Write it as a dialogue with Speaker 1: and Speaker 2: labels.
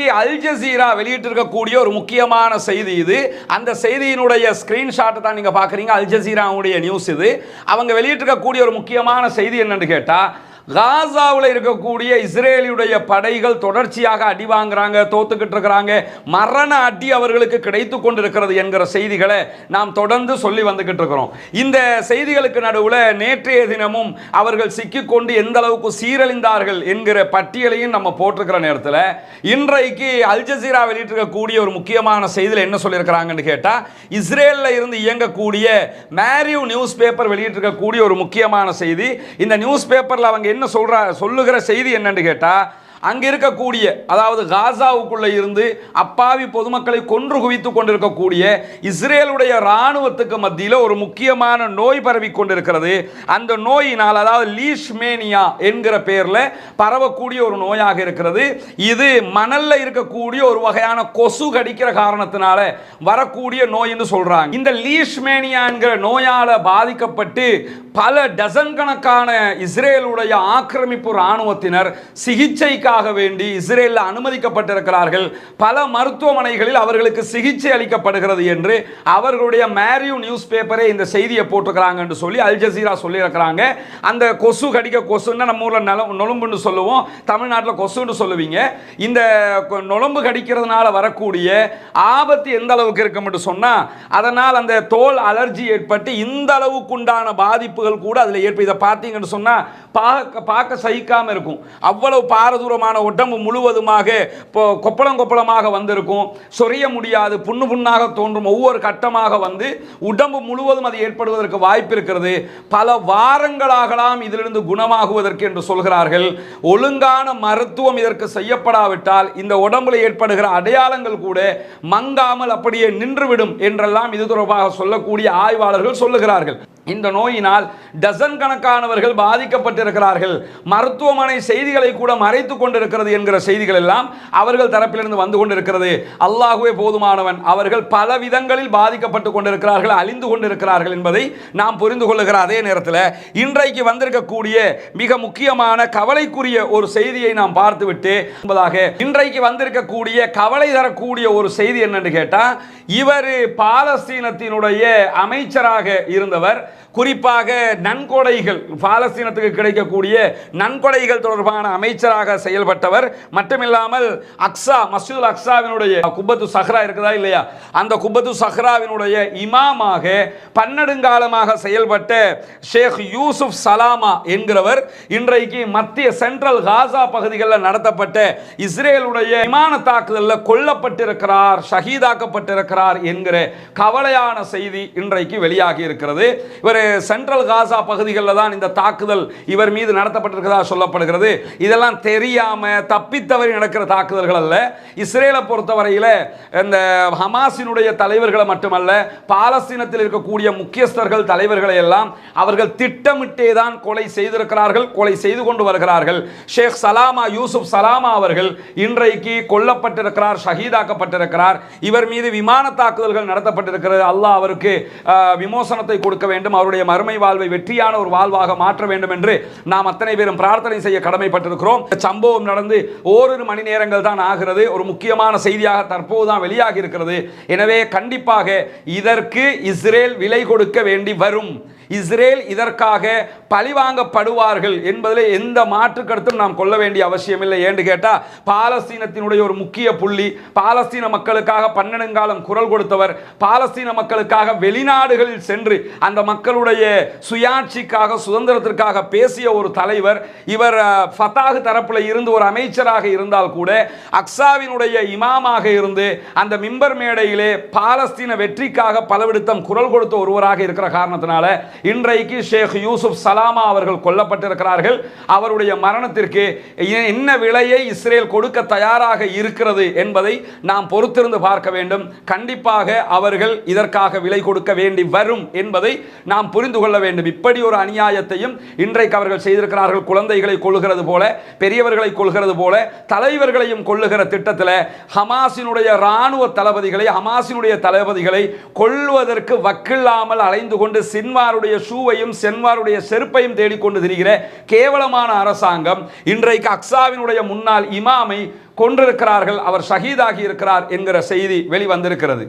Speaker 1: இன்றைக்கு Al Jazeera வெளியிட்டிருக்கக்கூடிய ஒரு முக்கியமான செய்தி இது. அந்த செய்தியினுடைய ஸ்கிரீன்ஷாட்டை தான் நீங்கள் பார்க்குறீங்க. அல் ஜசீராவுடைய நியூஸ் இது. அவங்க வெளியிட்டிருக்கக்கூடிய ஒரு முக்கியமான செய்தி என்னென்னு கேட்டால் காசாவில் இருக்கக்கூடிய இஸ்ரேலியுடைய படைகள் தொடர்ச்சியாக அடி வாங்குறாங்க தோத்துக்கிட்டு இருக்கிறாங்க. மரண அடி அவர்களுக்கு கிடைத்து கொண்டிருக்கிறது என்கிற செய்திகளை நாம் தொடர்ந்து சொல்லி வந்துக்கிட்டு இருக்கிறோம். இந்த செய்திகளுக்கு நடுவில் நேற்றைய தினமும் அவர்கள் சிக்கிக்கொண்டு எந்த அளவுக்கு சீரழிந்தார்கள் என்கிற பட்டியலையும் நம்ம போட்டிருக்கிற நேரத்தில் இன்றைக்கு அல் ஜசீரா வெளியிட்டிருக்கக்கூடிய ஒரு முக்கியமான செய்தியில் என்ன சொல்லியிருக்கிறாங்கன்னு கேட்டால் இஸ்ரேலில் இருந்து இயங்கக்கூடிய மேரியூ நியூஸ் பேப்பர் வெளியிட்டிருக்கக்கூடிய ஒரு முக்கியமான செய்தி. இந்த நியூஸ் பேப்பரில் அவங்க என்ன சொல்ற சொல்லுகிற செய்தி என்னன்னு கேட்டால் அங்கே இருக்கக்கூடிய அதாவது காசாவுக்குள்ளே இருந்து அப்பாவி பொதுமக்களை கொன்று குவித்து கொண்டிருக்கக்கூடிய இஸ்ரேலுடைய இராணுவத்துக்கு மத்தியில் ஒரு முக்கியமான நோய் பரவி கொண்டிருக்கிறது. அந்த நோயினால் அதாவது லீஷ்மேனியா என்கிற பெயரில் பரவக்கூடிய ஒரு நோயாக இருக்கிறது. இது மணலில் இருக்கக்கூடிய ஒரு வகையான கொசு கடிக்கிற காரணத்தினால வரக்கூடிய நோய் என்று இந்த லீஷ்மேனியா என்கிற பாதிக்கப்பட்டு பல டசன் கணக்கான இஸ்ரேலுடைய ஆக்கிரமிப்பு இராணுவத்தினர் சிகிச்சைக்கு சிகிச்சைக்காக வேண்டி இஸ்ரேலில் அனுமதிக்கப்பட்டிருக்கிறார்கள். பல மருத்துவமனைகளில் அவர்களுக்கு சிகிச்சை அளிக்கப்படுகிறது என்று அவர்களுடைய மேரியூ நியூஸ் பேப்பரே இந்த செய்தியை போட்டிருக்கிறாங்க என்று சொல்லி அல் ஜசீரா சொல்லியிருக்கிறாங்க. அந்த கொசு கடிக்க கொசுன்னா நம்ம ஊரில் நல நொலும்புன்னு சொல்லுவோம். தமிழ்நாட்டில் கொசுன்னு சொல்லுவீங்க. இந்த கொ- கடிக்கிறதுனால வரக்கூடிய ஆபத்து எந்த அளவுக்கு இருக்கும் என்று சொன்னால் அதனால் அந்த தோல் அலர்ஜி ஏற்பட்டு இந்த அளவுக்கு உண்டான பாதிப்புகள் கூட அதில் ஏற்ப இதை பார்த்தீங்கன்னு சொன்னால் பார்க்க பார்க்க சகிக்காமல் இருக்கும். அவ்வளவு பாரதூரம் பாரதூரமான உடம்பு முழுவதுமாக இப்போ கொப்பளம் கொப்பளமாக வந்திருக்கும். சொரிய முடியாது புண்ணு புண்ணாக தோன்றும் ஒவ்வொரு கட்டமாக வந்து உடம்பு முழுவதும் அது ஏற்படுவதற்கு வாய்ப்பு இருக்கிறது. பல வாரங்களாகலாம் இதிலிருந்து குணமாகுவதற்கு என்று சொல்கிறார்கள். ஒழுங்கான மருத்துவம் இதற்கு செய்யப்படாவிட்டால் இந்த உடம்புல ஏற்படுகிற அடையாளங்கள் கூட மங்காமல் அப்படியே நின்றுவிடும் என்றெல்லாம் இது தொடர்பாக சொல்லக்கூடிய ஆய்வாளர்கள் சொல்லுகிறார்கள். இந்த நோயினால் டசன் கணக்கானவர்கள் பாதிக்கப்பட்டிருக்கிறார்கள். மருத்துவமனை செய்திகளை கூட மறைத்து கொண்டிருக்கிறது என்கிற செய்திகள் எல்லாம் அவர்கள் தரப்பிலிருந்து வந்து கொண்டிருக்கிறது. அல்லாஹுவே போதுமானவன். அவர்கள் பல விதங்களில் பாதிக்கப்பட்டு கொண்டிருக்கிறார்கள் அழிந்து கொண்டிருக்கிறார்கள் என்பதை நாம் புரிந்து கொள்ளுகிற அதே நேரத்தில் இன்றைக்கு வந்திருக்கக்கூடிய மிக முக்கியமான கவலைக்குரிய ஒரு செய்தியை நாம் பார்த்துவிட்டு என்பதாக இன்றைக்கு வந்திருக்கக்கூடிய கவலை தரக்கூடிய ஒரு செய்தி என்னன்னு கேட்டால் இவர் பாலஸ்தீனத்தினுடைய அமைச்சராக இருந்தவர் குறிப்பாக நன்கொடைகள் பாலஸ்தீனத்துக்கு கிடைக்கக்கூடிய நன்கொடைகள் தொடர்பான அமைச்சராக செயல்பட்டவர். மட்டுமில்லாமல் அக்ஸா மஸ்ஜிதுல் அக்ஸாவினுடைய குப்பத்து சஹ்ரா இருக்குதா இல்லையா? அந்த குப்பத்து சஹ்ராவினுடைய இமாமாக பன்னெடுங்காலமாக செயல்பட்ட ஷேக் யூசுப் சலாமா என்கிறவர் இன்றைக்கு மத்திய சென்ட்ரல் காசா பகுதிகளில் நடத்தப்பட்ட இஸ்ரேலுடைய விமான தாக்குதலில் கொல்லப்பட்டிருக்கிறார் ஷஹீதாக்கப்பட்டிருக்கிறார் என்கிற கவலையான செய்தி இன்றைக்கு வெளியாகி இருக்கிறது. இவர் சென்ட்ரல் காசா பகுதிகளில் தான் இந்த தாக்குதல் இவர் மீது நடத்தப்பட்டிருக்கிறதா சொல்லப்படுகிறது. இதெல்லாம் தெரியாம தப்பித்தவறி நடக்கிற தாக்குதல்கள் அல்ல. இஸ்ரேலை பொறுத்தவரையில் இந்த ஹமாஸினுடைய தலைவர்களை மட்டுமல்ல பாலஸ்தீனத்தில் இருக்கக்கூடிய முக்கியஸ்தர்கள் தலைவர்களை எல்லாம் அவர்கள் திட்டமிட்டே தான் கொலை செய்திருக்கிறார்கள் கொலை செய்து கொண்டு வருகிறார்கள். ஷேக் சலாமா யூசுப் சலாமா அவர்கள் இன்றைக்கு கொல்லப்பட்டிருக்கிறார் ஷஹீதாக்கப்பட்டிருக்கிறார். இவர் மீது விமான தாக்குதல்கள் நடத்தப்பட்டிருக்கிறது. அல்லாஹ் அவருக்கு விமோசனத்தை கொடுக்க வேண்டும். அவருடைய மறுமை வாழ்வை வெற்றியான ஒரு வாழ்வாக மாற்ற வேண்டும் என்று நாம் அத்தனை பேரும் பிரார்த்தனை செய்ய கடமைப்பட்டிருக்கிறோம். சம்பவம் நடந்து ஓரிரு மணி நேரங்கள் தான் ஆகிறது. ஒரு முக்கியமான செய்தியாக தற்போது தான் வெளியாகி இருக்கிறது. எனவே கண்டிப்பாக இதற்கு இஸ்ரேல் விலை கொடுக்க வேண்டி வரும். இஸ்ரேல் இதற்காக பழிவாங்கப்படுவார்கள் என்பதில் எந்த மாற்றுக்கருத்தும் நாம் கொள்ள வேண்டிய அவசியமில்லை ஏன்னு கேட்டால் பாலஸ்தீனத்தினுடைய ஒரு முக்கிய புள்ளி பாலஸ்தீன மக்களுக்காக பன்னெடுங்காலம் குரல் கொடுத்தவர் பாலஸ்தீன மக்களுக்காக வெளிநாடுகளில் சென்று அந்த மக்களுடைய சுயாட்சிக்காக சுதந்திரத்திற்காக பேசிய ஒரு தலைவர் இவர் அஹ், தரப்பில் இருந்து ஒரு அமைச்சராக இருந்தால் கூட அக்ஸாவினுடைய இமாமாக இருந்து அந்த மிம்பர் மேடையிலே பாலஸ்தீன வெற்றிக்காக பலவிடுத்தம் குரல் கொடுத்த ஒருவராக இருக்கிற காரணத்தினால இன்றைக்கு ஷேக் யூசுப் சலாமா அவர்கள் கொல்லப்பட்டிருக்கிறார்கள். அவருடைய மரணத்திற்கு இ- என்ன விலையை இஸ்ரேல் கொடுக்க தயாராக இருக்கிறது என்பதை நாம் பொறுத்திருந்து பார்க்க வேண்டும். கண்டிப்பாக அவர்கள் இதற்காக விலை கொடுக்க வேண்டி வரும் என்பதை நாம் புரிந்து கொள்ள வேண்டும். இப்படி ஒரு அநியாயத்தையும் இன்றைக்கு அவர்கள் செய்திருக்கிறார்கள். குழந்தைகளை கொள்கிறது போல பெரியவர்களை கொள்கிறது போல தலைவர்களையும் கொள்ளுகிற திட்டத்தில் ஹமாஸினுடைய இராணுவ தளபதிகளை ஹமாஸினுடைய தளபதிகளை கொள்வதற்கு வக்கில்லாமல் அலைந்து கொண்டு சின்வாருடைய சென்வாருடைய ஷூவையும் சென்வாருடைய செருப்பையும் தேடிக்கொண்டு திரிகிற கேவலமான அரசாங்கம் இன்றைக்கு அக்ஸாவினுடைய முன்னாள் இமாமை கொண்டிருக்கிறார்கள் அவர் ஷஹீதாகி இருக்கிறார் என்கிற செய்தி வெளிவந்திருக்கிறது.